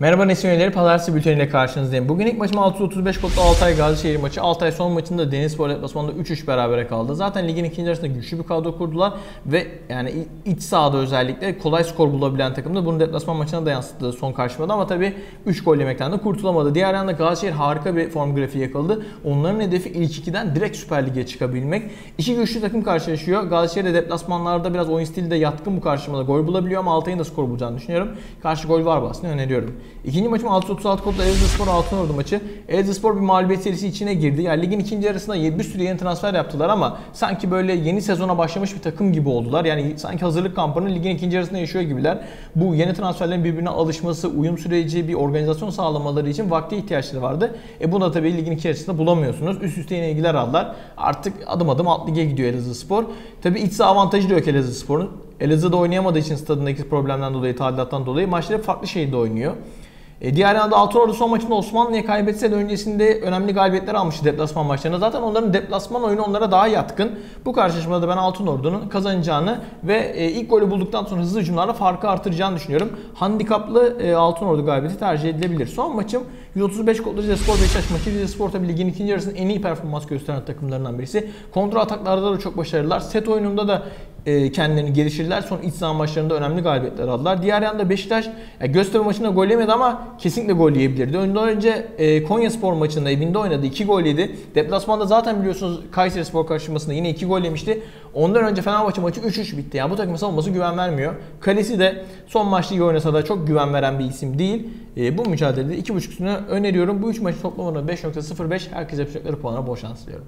Merhaba Nesin Üyeleri, Pazartesi bülteniyle karşınızdayım. Bugün ilk maçım 635 kodlu Altay Gazişehir maçı. Altay son maçında Denizspor deplasmanında 3-3 berabere kaldı. Zaten ligin ikinci yarısında güçlü bir kadro kurdular ve yani iç sahada özellikle kolay skor bulabilen takımda bunu deplasman maçına da yansıttı son karşılamada ama tabii 3 gol yemekten de kurtulamadı. Diğer yanda Gazişehir harika bir form grafiği yakaladı. Onların hedefi ilk ikiden direkt Süper Lig'e çıkabilmek. İki güçlü takım karşılaşıyor. Gazişehir de deplasmanlarda biraz oyun stili de yatkın bu karşılamada gol bulabiliyor ama Altay'ın da skor bulacağını düşünüyorum. Karşı gol var aslında öneriyorum. İkinci maçım 636 kodlu Elazığspor Altınordu maçı. Elazığspor bir mağlubiyet serisi içine girdi. Yani ligin ikinci yarısında bir sürü yeni transfer yaptılar ama sanki böyle yeni sezona başlamış bir takım gibi oldular. Yani sanki hazırlık kampını ligin ikinci yarısında yaşıyor gibiler. Bu yeni transferlerin birbirine alışması, uyum süreci, bir organizasyon sağlamaları için vakti ihtiyaçları vardı. E bunu da tabii ligin ikinci yarısında bulamıyorsunuz. Üst üste yine ilgiler aldılar. Artık adım adım alt lige gidiyor Elazığspor. Tabii iç saha avantajı da yok Elazığspor'un. Elazığ'da oynayamadığı için stadındaki problemden dolayı, tadilattan dolayı maçları farklı şehirde oynuyor. E, diğer yanda Altınordu son maçında Osmanlı'ya kaybetse de öncesinde önemli galibiyetler almıştı deplasman maçlarında. Zaten onların deplasman oyunu onlara daha yatkın. Bu karşılaşmada da ben Altınordu'nun kazanacağını ve e, ilk golü bulduktan sonra hızlı hücumlarla farkı artıracağını düşünüyorum. Handikaplı e, Altınordu galibiyeti tercih edilebilir. Son maçım 135 kodlu Rizespor Beşiktaş maçı. Rizespor tabi ligin ikinci yarısının en iyi performans gösteren takımlarından birisi. Kontra ataklarda da çok başarılılar. Set oyununda da e, kendilerini geliştirdiler. Son iç saha maçlarında önemli galibiyetler aldılar. Diğer yanda Beşiktaş yani Göztepe maçında gol yemedi ama kesinlikle gol yiyebilirdi. Ondan önce e, Konya Spor maçında evinde oynadı. 2 gol yedi. Deplasmanda zaten biliyorsunuz Kayseri Spor karşılaşmasında yine 2 gol yemişti. Ondan önce Fenerbahçe maçı 3-3 bitti. Yani bu takımın savunması güven vermiyor. Kalesi de son maçta iyi oynasa da çok güven veren bir isim değil. E, bu mücadelede 2.5 üstüne öneriyorum. Bu 3 maçı toplamını 5.05. Herkese yapacakları puanlara bol şans diliyorum.